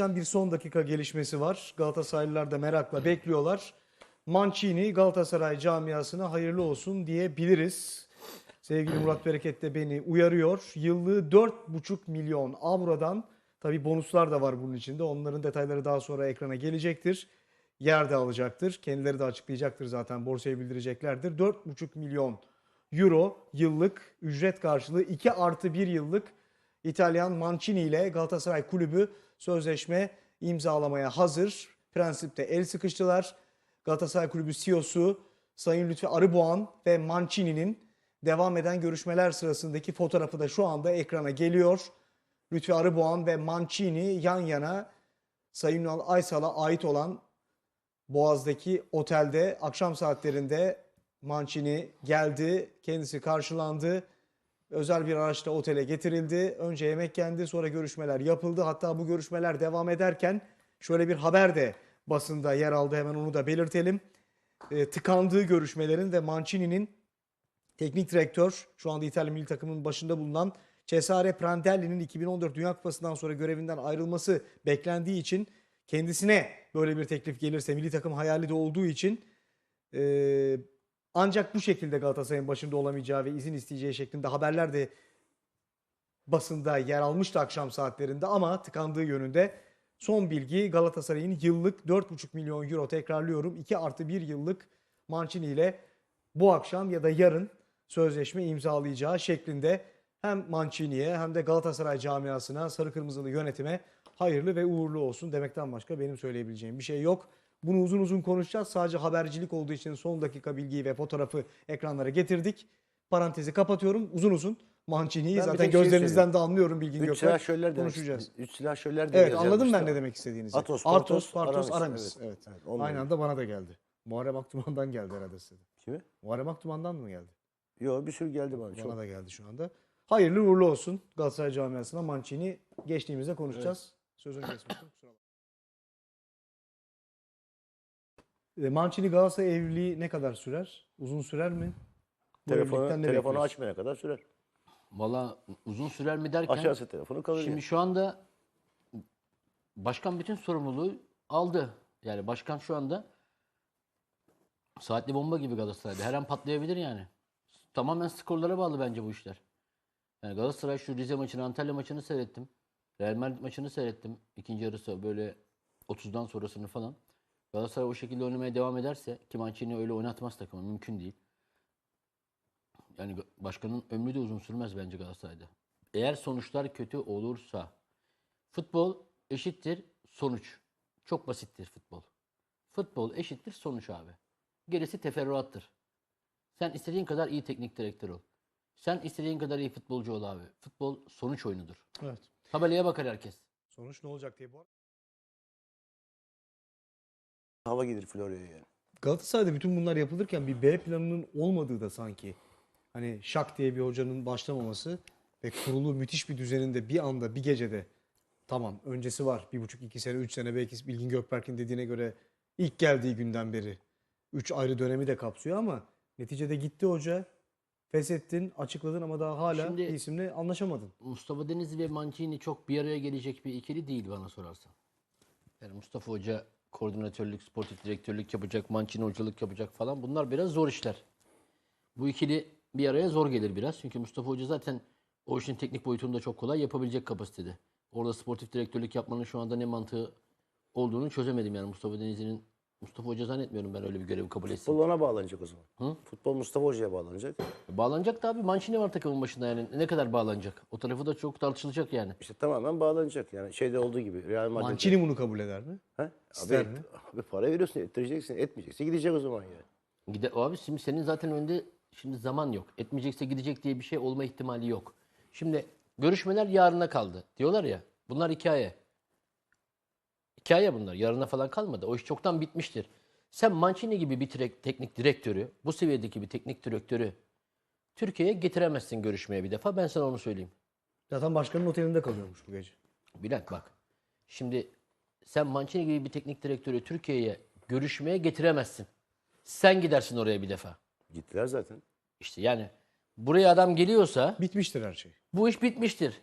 anlatacağım bir son dakika gelişmesi var. Galatasaraylılar da merakla bekliyorlar. Mancini Galatasaray camiasına hayırlı olsun diyebiliriz. Sevgili Murat Bereket de beni uyarıyor. Yıllığı 4,5 milyon avrodan tabi bonuslar da var bunun içinde. Onların detayları daha sonra ekrana gelecektir. Yer de alacaktır. Kendileri de açıklayacaktır zaten borsaya bildireceklerdir. 4,5 milyon euro yıllık ücret karşılığı 2 artı 1 yıllık İtalyan Mancini ile Galatasaray Kulübü sözleşme imzalamaya hazır. Prensipte el sıkıştılar. Galatasaray Kulübü CEO'su Sayın Lütfi Arıboğan ve Mancini'nin devam eden görüşmeler sırasındaki fotoğrafı da şu anda ekrana geliyor. Lütfi Arıboğan ve Mancini yan yana Sayın Ünal Aysal'a ait olan Boğaz'daki otelde akşam saatlerinde Mancini geldi, kendisi karşılandı. Özel bir araçla otele getirildi. Önce yemek yendi, sonra görüşmeler yapıldı. Hatta bu görüşmeler devam ederken şöyle bir haber de basında yer aldı. Hemen onu da belirtelim. E, tıkandığı görüşmelerin ve Mancini'nin teknik direktör, şu anda İtalya milli takımının başında bulunan Cesare Prandelli'nin 2014 Dünya Kupası'ndan sonra görevinden ayrılması beklendiği için kendisine böyle bir teklif gelirse milli takım hayali de olduğu için e, ancak bu şekilde Galatasaray'ın başında olamayacağı ve izin isteyeceği şeklinde haberler de basında yer almıştı akşam saatlerinde ama tıkandığı yönünde son bilgi Galatasaray'ın yıllık 4,5 milyon euro tekrarlıyorum 2 artı 1 yıllık Mancini ile bu akşam ya da yarın sözleşme imzalayacağı şeklinde hem Mancini'ye hem de Galatasaray camiasına sarı kırmızılı yönetime hayırlı ve uğurlu olsun demekten başka benim söyleyebileceğim bir şey yok. Bunu uzun uzun konuşacağız. Sadece habercilik olduğu için son dakika bilgiyi ve fotoğrafı ekranlara getirdik. Parantezi kapatıyorum. Uzun uzun Mancini'yi zaten şey gözlerinizden de anlıyorum Bilgin Üç Gökberk. silahşörler Konuşacağız. Üç silahşörler diye Evet anladım ben ne demek istediğinizi. Atos, Artos, Portos, Partos, Aramis. Evet. Evet. Evet. Aynı anda bana da geldi. Muharrem Aktuman'dan geldi herhalde size. de. Kimi? Muharrem Aktuman'dan mı geldi? Yok bir sürü geldi bana. Çok. Bana da geldi şu anda. Hayırlı uğurlu olsun Galatasaray camiasına Mancini geçtiğimizde konuşacağız. Sözünü kesmiştim. Kusura bakmayın. Mancini Galatasaray evliliği ne kadar sürer? Uzun sürer mi? Bu Telefonu, evlilikten ne telefonu bekliyorsun? açmaya kadar sürer. Valla uzun sürer mi derken Açarsa telefonu kalır. şimdi yani. şu anda başkan bütün sorumluluğu aldı. Yani başkan şu anda saatli bomba gibi Galatasaray'da. Her an patlayabilir yani. Tamamen skorlara bağlı bence bu işler. Yani Galatasaray şu Rize maçını, Antalya maçını seyrettim. Real Madrid maçını seyrettim. İkinci yarısı böyle 30'dan sonrasını falan. Galatasaray o şekilde oynamaya devam ederse ki Mancini öyle oynatmaz takımı mümkün değil. Yani başkanın ömrü de uzun sürmez bence Galatasaray'da. Eğer sonuçlar kötü olursa futbol eşittir sonuç. Çok basittir futbol. Futbol eşittir sonuç abi. Gerisi teferruattır. Sen istediğin kadar iyi teknik direktör ol. Sen istediğin kadar iyi futbolcu ol abi. Futbol sonuç oyunudur. Evet. Tabelaya bakar herkes. Sonuç ne olacak diye bu. Hava gelir Florya'ya yani. Galatasaray'da bütün bunlar yapılırken bir B planının olmadığı da sanki. Hani şak diye bir hocanın başlamaması ve kurulu müthiş bir düzenin de bir anda bir gecede tamam öncesi var. Bir buçuk iki sene üç sene belki Bilgin Gökberk'in dediğine göre ilk geldiği günden beri üç ayrı dönemi de kapsıyor ama neticede gitti hoca feshettin açıkladın ama daha hala Şimdi- bir isimle anlaşamadın. Mustafa Denizli ve Mancini çok bir araya gelecek bir ikili değil bana sorarsan. Yani Mustafa Hoca koordinatörlük, sportif direktörlük yapacak, Mancini hocalık yapacak falan. Bunlar biraz zor işler. Bu ikili bir araya zor gelir biraz. Çünkü Mustafa Hoca zaten o işin teknik boyutunu da çok kolay yapabilecek kapasitede. Orada sportif direktörlük yapmanın şu anda ne mantığı olduğunu çözemedim yani Mustafa Denizli'nin. Mustafa Hoca zannetmiyorum ben öyle bir görevi kabul etsin. Futbol ona bağlanacak o zaman. Hı? Futbol Mustafa Hoca'ya bağlanacak. Bağlanacak da abi Mancini var takımın başında yani. Ne kadar bağlanacak? O tarafı da çok tartışılacak yani. İşte tamamen bağlanacak yani. Şeyde olduğu gibi. Real Madrid'de. Mancini bunu kabul eder mi? He? İster Abi, mi? abi para veriyorsun, ettireceksin. Etmeyecekse gidecek o zaman yani. Gider, abi şimdi senin zaten önünde şimdi zaman yok. Etmeyecekse gidecek diye bir şey olma ihtimali yok. Şimdi görüşmeler yarına kaldı. Diyorlar ya bunlar hikaye. Hikaye bunlar. Yarına falan kalmadı. O iş çoktan bitmiştir. Sen Mancini gibi bir tek- teknik direktörü, bu seviyedeki bir teknik direktörü Türkiye'ye getiremezsin görüşmeye bir defa. Ben sana onu söyleyeyim. Zaten başkanın otelinde kalıyormuş bu gece. Bülent bak. Şimdi sen Mancini gibi bir teknik direktörü Türkiye'ye görüşmeye getiremezsin. Sen gidersin oraya bir defa. Gittiler zaten. İşte yani buraya adam geliyorsa Bitmiştir her şey. bu iş bitmiştir.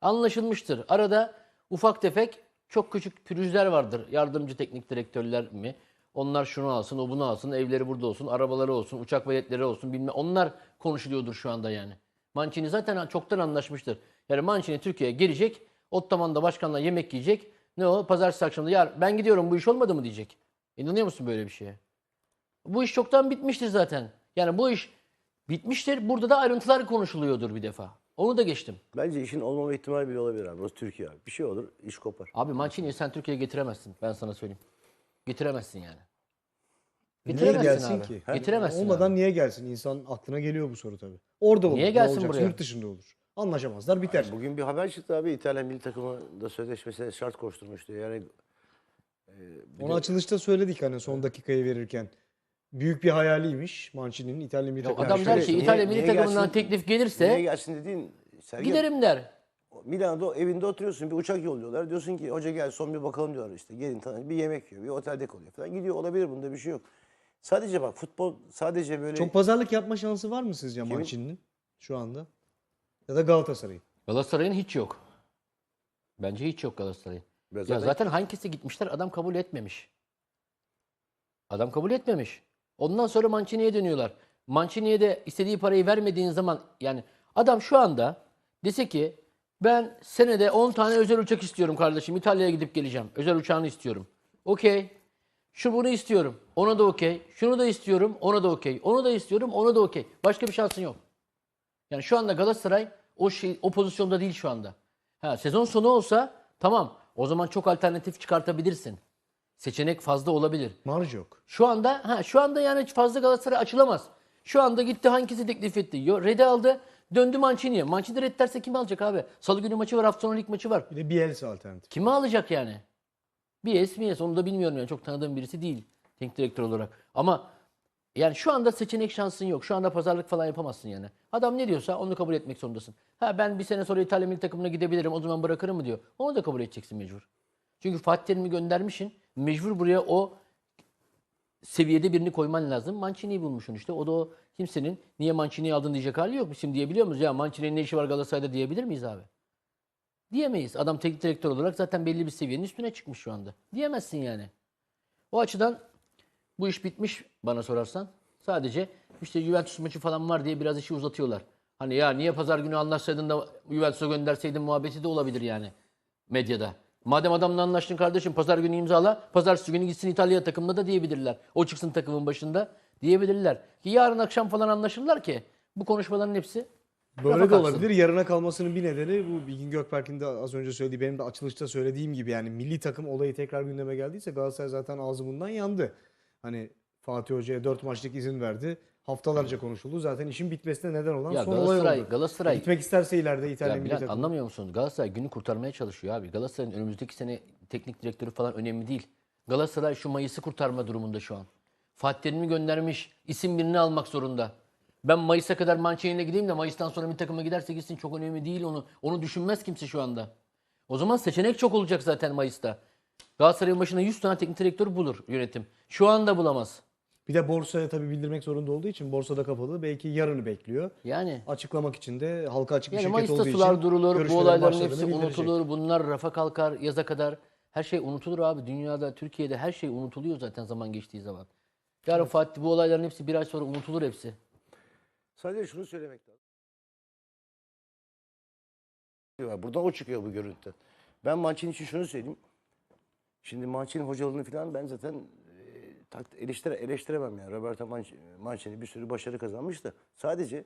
Anlaşılmıştır. Arada ufak tefek çok küçük pürüzler vardır. Yardımcı teknik direktörler mi? Onlar şunu alsın, o bunu alsın, evleri burada olsun, arabaları olsun, uçak biletleri olsun bilmem. Onlar konuşuluyordur şu anda yani. Mancini zaten çoktan anlaşmıştır. Yani Mancini Türkiye'ye gelecek, Ottoman'da başkanla yemek yiyecek. Ne o? Pazartesi akşamında ya ben gidiyorum bu iş olmadı mı diyecek. İnanıyor musun böyle bir şeye? Bu iş çoktan bitmiştir zaten. Yani bu iş bitmiştir. Burada da ayrıntılar konuşuluyordur bir defa. Onu da geçtim. Bence işin olmama ihtimali bile olabilir abi. Burası Türkiye abi. Bir şey olur, iş kopar. Abi Mancini'yi sen Türkiye'ye getiremezsin. Ben sana söyleyeyim. Getiremezsin yani. Niye Getiremezsin gelsin abi. ki? Getiremezsin Olmadan abi. niye gelsin? İnsan aklına geliyor bu soru tabii. Orada olur. Niye ne gelsin olacaksa buraya? Yurt dışında olur. Anlaşamazlar biter. Bugün bir haber çıktı abi. İtalyan milli takımında sözleşmesine şart koşturmuştu. Yani Onu açılışta söyledik hani son dakikayı verirken. Büyük bir hayaliymiş Mancini'nin İtalya milli takımı. adam der ki niye- İtalya milli niye takımından gelsin? teklif niye gelirse gelsin dediğin Sergen, giderim der. Milano'da evinde oturuyorsun bir uçak yolluyorlar. Diyorsun ki hoca gel son bir bakalım diyorlar işte. Gelin tanı bir yemek yiyor bir otelde kalıyor falan. Gidiyor olabilir bunda bir şey yok. Sadece bak futbol sadece böyle Çok pazarlık yapma şansı var mı sizce Mancini'nin şu anda? Ya da Galatasaray'ın? Galatasaray'ın hiç yok. Bence hiç yok Galatasaray'ın. Ya zaten hangisi gitmişler adam kabul etmemiş. Adam kabul etmemiş. Ondan sonra Mancini'ye dönüyorlar. Mancini'ye de istediği parayı vermediğin zaman yani adam şu anda dese ki ben senede 10 tane özel uçak istiyorum kardeşim. İtalya'ya gidip geleceğim. Özel uçağını istiyorum. Okey. Şu bunu istiyorum. Ona da okey. Şunu da istiyorum. Ona da okey. Onu da istiyorum. Ona da okey. Başka bir şansın yok. Yani şu anda Galatasaray o şey o pozisyonda değil şu anda. Ha sezon sonu olsa tamam. O zaman çok alternatif çıkartabilirsin. Seçenek fazla olabilir. Marj yok. Şu anda ha şu anda yani fazla Galatasaray açılamaz. Şu anda gitti hangisi teklif etti? Yo, Red'i aldı. Döndü Mancini'ye. Mancini red derse kimi alacak abi? Salı günü maçı var, hafta sonu lig maçı var. Bir de Bielsa alternatif. Kimi alacak yani? Bir es mi es onu da bilmiyorum yani. Çok tanıdığım birisi değil teknik direktör olarak. Ama yani şu anda seçenek şansın yok. Şu anda pazarlık falan yapamazsın yani. Adam ne diyorsa onu kabul etmek zorundasın. Ha ben bir sene sonra İtalya milli takımına gidebilirim o zaman bırakırım mı diyor. Onu da kabul edeceksin mecbur. Çünkü Fatih Terim'i göndermişsin. Mecbur buraya o seviyede birini koyman lazım. Mancini'yi bulmuşsun işte. O da o kimsenin niye Mancini'yi aldın diyecek hali yok. Şimdi diyebiliyor muyuz? Ya Mancini'nin ne işi var Galatasaray'da diyebilir miyiz abi? Diyemeyiz. Adam teknik direktör olarak zaten belli bir seviyenin üstüne çıkmış şu anda. Diyemezsin yani. O açıdan bu iş bitmiş bana sorarsan. Sadece işte Juventus maçı falan var diye biraz işi uzatıyorlar. Hani ya niye pazar günü anlaşsaydın da Juventus'a gönderseydin muhabbeti de olabilir yani medyada. Madem adamla anlaştın kardeşim pazar günü imzala, pazartesi günü gitsin İtalya takımına da diyebilirler. O çıksın takımın başında diyebilirler. Ki yarın akşam falan anlaşırlar ki bu konuşmaların hepsi Böyle de olabilir. Yarına kalmasının bir nedeni bu Bilgin Gökberk'in de az önce söylediği benim de açılışta söylediğim gibi yani milli takım olayı tekrar gündeme geldiyse Galatasaray zaten ağzı bundan yandı. Hani Fatih Hoca'ya 4 maçlık izin verdi. Haftalarca konuşuldu. Zaten işin bitmesine neden olan Ya son olay oldu. Galatasaray Gitmek isterse ileride İtalya Ya milli takımı. anlamıyor musun? Galatasaray günü kurtarmaya çalışıyor abi. Galatasaray'ın önümüzdeki sene teknik direktörü falan önemli değil. Galatasaray şu Mayıs'ı kurtarma durumunda şu an. Fatih Terim'i göndermiş. isim birini almak zorunda. Ben Mayıs'a kadar Mançe'yle gideyim de Mayıs'tan sonra bir takıma giderse gitsin çok önemli değil onu. Onu düşünmez kimse şu anda. O zaman seçenek çok olacak zaten Mayıs'ta. Galatasaray'ın başına 100 tane teknik direktör bulur yönetim. Şu anda bulamaz. Bir de borsaya tabii bildirmek zorunda olduğu için borsada kapalı. Belki yarını bekliyor. Yani Açıklamak için de halka açık bir Yani şirket Mayıs'ta olduğu sular için durulur, bu görüşmelerin olayların başladığını hepsi bildirecek. unutulur. Bunlar rafa kalkar yaza kadar. Her şey unutulur abi. Dünyada, Türkiye'de her şey unutuluyor zaten zaman geçtiği zaman. Yarın Fatih bu olayların hepsi bir ay sonra unutulur hepsi. Sadece şunu söylemek lazım. Buradan o çıkıyor bu görüntüden. Ben Mancini için şunu söyleyeyim. Şimdi Mancini hocalığını falan ben zaten e, tak- eleştire, eleştiremem yani. Roberto Manc- Mancini bir sürü başarı kazanmış da sadece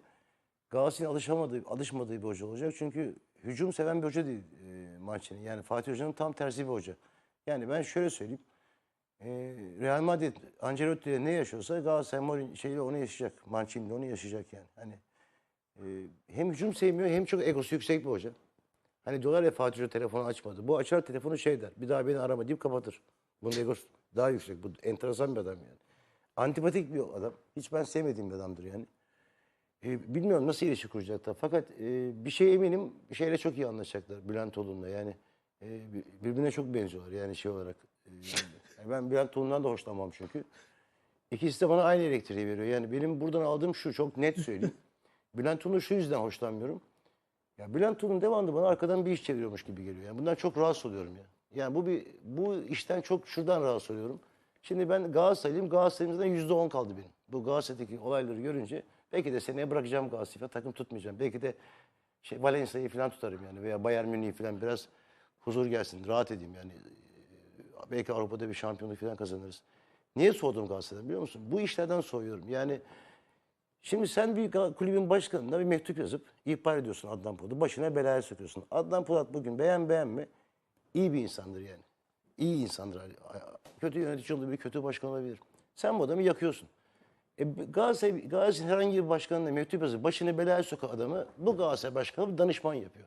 Galatasaray'ın alışamadığı, alışmadığı bir hoca olacak. Çünkü hücum seven bir hoca değil e, Mancini. Yani Fatih Hoca'nın tam tersi bir hoca. Yani ben şöyle söyleyeyim. E, Real Madrid Ancelotti'yle ne yaşıyorsa Galatasaray Mourinho şeyle onu yaşayacak. Mancini'yle onu yaşayacak yani. Hani e, hem hücum sevmiyor hem çok egosu yüksek bir hoca. Hani diyorlar ya Fatih Hoca telefonu açmadı. Bu açar telefonu şey der. Bir daha beni arama deyip kapatır. Bunun egosu daha yüksek. Bu enteresan bir adam yani. Antipatik bir adam. Hiç ben sevmediğim bir adamdır yani. E, bilmiyorum nasıl ilişki kuracaklar. Fakat e, bir şey eminim şeyle çok iyi anlaşacaklar Bülent Olun'la. Yani e, bir- birbirine çok benziyorlar yani şey olarak. E, yani ben Bülent Olun'dan da hoşlanmam çünkü. İkisi de bana aynı elektriği veriyor. Yani benim buradan aldığım şu çok net söyleyeyim. Bülent Olun'u şu yüzden hoşlanmıyorum. Ya Bülent Olun devamlı bana arkadan bir iş çeviriyormuş gibi geliyor. Yani bundan çok rahatsız oluyorum ya. Yani bu bir bu işten çok şuradan rahatsız oluyorum. Şimdi ben Galatasaraylıyım. Galatasaray'ımızdan yüzde on kaldı benim. Bu Galatasaray'daki olayları görünce belki de seneye bırakacağım Galatasaray'ı. Takım tutmayacağım. Belki de şey Valencia'yı falan tutarım yani veya Bayern Münih'i falan biraz huzur gelsin, rahat edeyim yani. Belki Avrupa'da bir şampiyonluk falan kazanırız. Niye soğudum Galatasaray'dan biliyor musun? Bu işlerden soğuyorum. Yani Şimdi sen bir kulübün başkanına bir mektup yazıp ihbar ediyorsun Adnan Polat'ı. Başına belaya sokuyorsun. Adnan Polat bugün beğen beğenme iyi bir insandır yani. İyi insandır. Kötü yönetici olabilir, kötü başkan olabilir. Sen bu adamı yakıyorsun. E, Galatasaray, Galatasaray herhangi bir başkanına mektup yazıp başını belaya sokan adamı bu Galatasaray başkanı bir danışman yapıyor.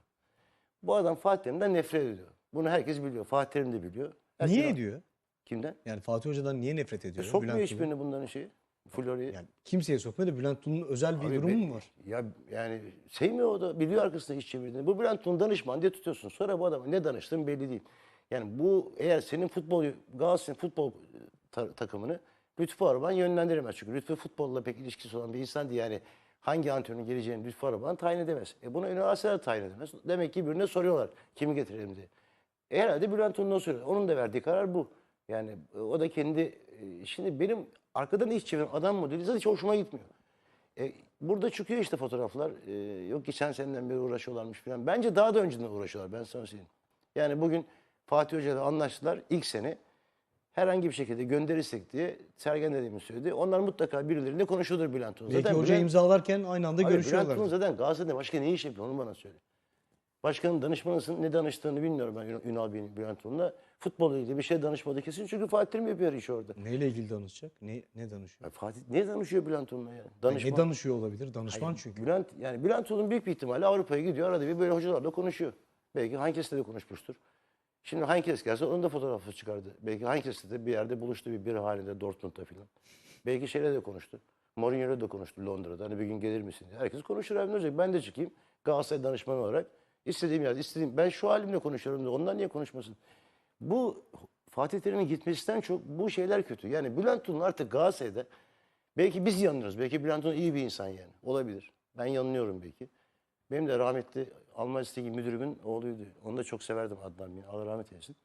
Bu adam Fatih Terim'den nefret ediyor. Bunu herkes biliyor. Fatih Terim de biliyor. Herkes- Niye ediyor? Kimden? Yani Fatih Hoca'dan niye nefret E, ediyor? sokmuyor Bülent hiçbirini bunların şeyi. Florya'yı. Yani kimseye sokmuyor da Bülent Tulu'nun özel bir Abi durumu be- mu var? Ya yani sevmiyor o da biliyor arkasında iş çevirdiğini. Bu Bülent Tun danışman diye tutuyorsun. Sonra bu adama ne danıştığın belli değil. Yani bu eğer senin futbol Galatasaray'ın futbol ta- takımını Lütfü Arıban yönlendiremez. Çünkü Lütfü futbolla pek ilişkisi olan bir insan değil. Yani hangi antrenörün geleceğini Lütfü Arıban tayin edemez. E bunu üniversiteler tayin edemez. Demek ki birine soruyorlar kimi getirelim diye. E herhalde Bülent Tun'dan soruyor. Onun da verdiği karar bu. Yani e, o da kendi e, şimdi benim arkadan iş çeviren adam modeli zaten hiç hoşuma gitmiyor. E, burada çıkıyor işte fotoğraflar. E, yok geçen seneden beri uğraşıyorlarmış falan. Bence daha da önceden uğraşıyorlar ben sana söyleyeyim. Yani bugün Fatih Hoca'yla anlaştılar ilk sene. Herhangi bir şekilde gönderirsek diye Sergen dediğimi söyledi. Onlar mutlaka birileriyle konuşuyordur Bülent Tunç. Belki hoca Bülent- imzalarken aynı anda Abi Bülent görüşüyorlar. Tunç zaten Galatasaray'da başka ne iş yapıyor onu bana söyle. Başkanın danışmanısın ne danıştığını bilmiyorum ben Ün- Ünal Bey'in Bülent Tunç'la. Futbolla ilgili bir şey danışmadı kesin çünkü Fatih Terim yapıyor işi orada. Neyle ilgili danışacak? Ne, ne danışıyor? Ya Fatih ne danışıyor Bülent Tunç'la yani? Danışman. Ne danışıyor olabilir? Danışman çünkü. Bülent yani Bülent Tulun büyük bir ihtimalle Avrupa'ya gidiyor. Arada bir böyle hocalarla konuşuyor. Belki Hankes'le de konuşmuştur. Şimdi Hankes gelse onun da fotoğrafı çıkardı. Belki Hankes'le de bir yerde buluştu bir bir halinde Dortmund'da filan. Belki şeyle de konuştu. Mourinho'yla da konuştu Londra'da. Hani bir gün gelir misin diye. Herkes konuşur abi ne olacak? Ben de çıkayım Galatasaray danışmanı olarak. İstediğim yerde istediğim. Ben şu halimle konuşuyorum da onlar niye konuşmasın? Bu Fatih Terim'in gitmesinden çok bu şeyler kötü. Yani Bülent Tulun artık Galatasaray'da Belki biz yanılıyoruz. Belki Bülent Hanım iyi bir insan yani. Olabilir. Ben yanılıyorum belki. Benim de rahmetli Alman Listeki müdürümün oğluydu. Onu da çok severdim Adnan Bey'i. Allah rahmet eylesin.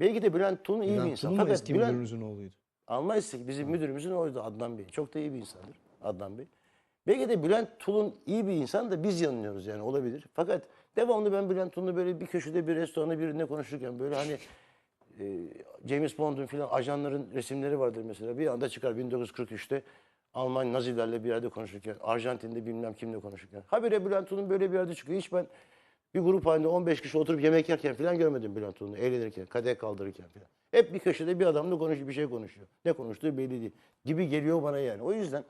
Belki de Bülent Tulun iyi bir Bülent insan. Tulu mu Fakat eski Bülent, müdürünüzün oğluydu? Alman Listeki bizim müdürümüzün oğluydu Adnan Bey. Çok da iyi bir insandır Adnan Bey. Belki de Bülent Tulun iyi bir insan da biz yanılıyoruz yani olabilir. Fakat devamlı ben Bülent Tulun'u böyle bir köşede bir restoranda birine konuşurken böyle hani e, James Bond'un filan ajanların resimleri vardır mesela. Bir anda çıkar 1943'te Alman Nazilerle bir yerde konuşurken, Arjantin'de bilmem kimle konuşurken. Habire Bülent Tulun böyle bir yerde çıkıyor. Hiç ben bir grup halinde 15 kişi oturup yemek yerken filan görmedim Bülent Tulun'u. Eğlenirken, kadeh kaldırırken filan. Hep bir köşede bir adamla konuşuyor, bir şey konuşuyor. Ne konuştuğu belli değil. Gibi geliyor bana yani. O yüzden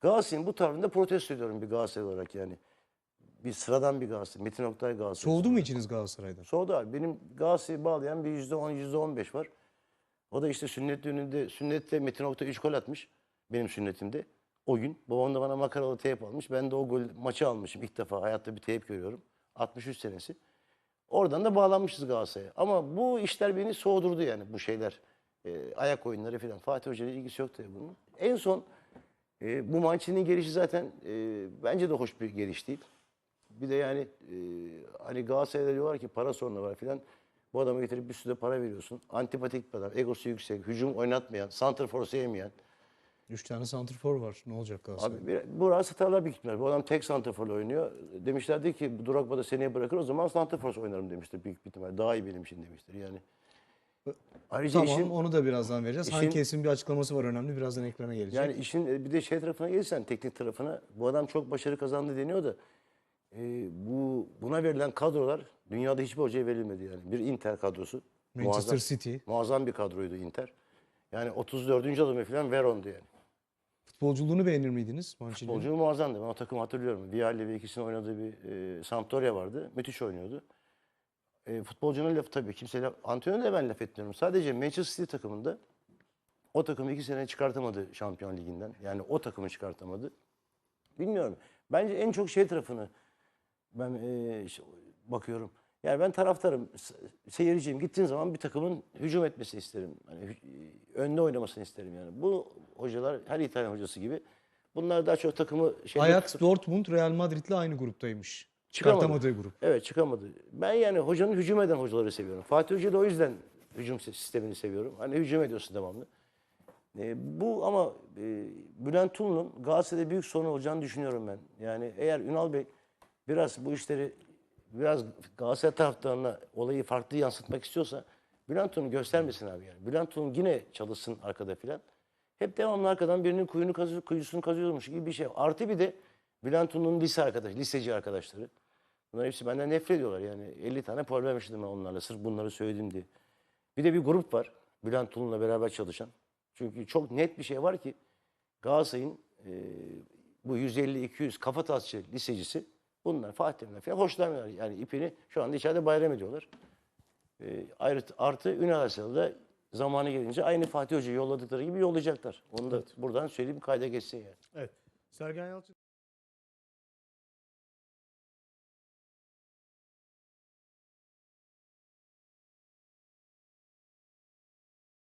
Galatasaray'ın bu tavrında protesto ediyorum bir Galatasaray olarak yani. Bir sıradan bir Galatasaray. Metin Oktay Galatasaray. Soğudu mu içiniz Galatasaray'dan? Soğudu abi. Benim Galatasaray'ı bağlayan bir yüzde on, yüzde on beş var. O da işte sünnet düğününde, sünnette Metin Oktay 3 gol atmış. Benim sünnetimde. O gün. Babam da bana makaralı teyp almış. Ben de o gol maçı almışım. İlk defa hayatta bir teyp görüyorum. 63 senesi. Oradan da bağlanmışız Galatasaray'a. Ama bu işler beni soğudurdu yani bu şeyler. Ee, ayak oyunları falan. Fatih Hoca'yla ilgisi yok tabii bunun. En son e, bu Mancini'nin gelişi zaten e, bence de hoş bir geliş değil. Bir de yani e, hani Galatasaray'da diyorlar ki para sorunu var filan. Bu adamı getirip bir sürü de para veriyorsun. Antipatik bir adam, egosu yüksek, hücum oynatmayan, santrfor sevmeyen. Üç tane santrfor var. Ne olacak Galatasaray? Abi bir, burası satarlar büyük ihtimalle. Bu adam tek santrforla oynuyor. Demişlerdi ki Drogba da seneye bırakır o zaman santrfor oynarım demiştir büyük bir ihtimalle. Daha iyi benim için demiştir yani. Ayrıca Tamam işin, onu da birazdan vereceğiz. işin- Hankes'in bir açıklaması var önemli. Birazdan ekrana gelecek. Yani işin e, bir de şey tarafına gelirsen teknik tarafına bu adam çok başarı kazandı deniyor da e, bu buna verilen kadrolar dünyada hiçbir hocaya verilmedi yani. Bir Inter kadrosu. Manchester muazzam, City. Muazzam bir kadroydu Inter. Yani 34. adamı falan Veron'du yani. Futbolculuğunu beğenir miydiniz Mancini'nin? Futbolcu muazzamdı. Ben o takımı hatırlıyorum. Vialli ve ikisinin oynadığı bir e, Sampdoria vardı. Müthiş oynuyordu. E, futbolcunun lafı tabii kimse laf, de ben laf etmiyorum. Sadece Manchester City takımında o takımı iki sene çıkartamadı Şampiyon Ligi'nden. Yani o takımı çıkartamadı. Bilmiyorum. Bence en çok şey tarafını ben e, ş- bakıyorum. Yani ben taraftarım, seyirciyim. Gittiğim zaman bir takımın hücum etmesini isterim. Hani hü- önde oynamasını isterim yani. Bu hocalar her İtalyan hocası gibi bunlar daha çok takımı şeyde Ajax, tutup- Dortmund, Real Madrid'le aynı gruptaymış. Çıkamadı. Çıkartamadığı grup. Evet çıkamadı. Ben yani hocanın hücum eden hocaları seviyorum. Fatih Hoca da o yüzden hücum sistemini seviyorum. Hani hücum ediyorsun devamlı. E, bu ama e, Bülent Tulun'un Galatasaray'da büyük sorun olacağını düşünüyorum ben. Yani eğer Ünal Bey biraz bu işleri biraz Galatasaray taraftarına olayı farklı yansıtmak istiyorsa Bülent Tulun göstermesin abi yani. Bülent Tulun yine çalışsın arkada filan. Hep devamlı arkadan birinin kuyunu kazıyor, kuyusunu kazıyormuş gibi bir şey. Artı bir de Bülent Tulun'un lise arkadaş, liseci arkadaşları. Bunlar hepsi benden nefret ediyorlar yani. 50 tane problem yaşadım ben onlarla sırf bunları söyledim diye. Bir de bir grup var Bülent Tulun'la beraber çalışan. Çünkü çok net bir şey var ki Galatasaray'ın e, bu 150-200 kafatasçı lisecisi bunlar Fatih Terim'den falan hoşlanmıyorlar. Yani ipini şu anda içeride bayram ediyorlar. E, ayrı, artı Asya'da da zamanı gelince aynı Fatih Hoca'yı yolladıkları gibi yollayacaklar. Onu da buradan söyleyeyim kayda geçsin yani. Evet. Sergen Yalçın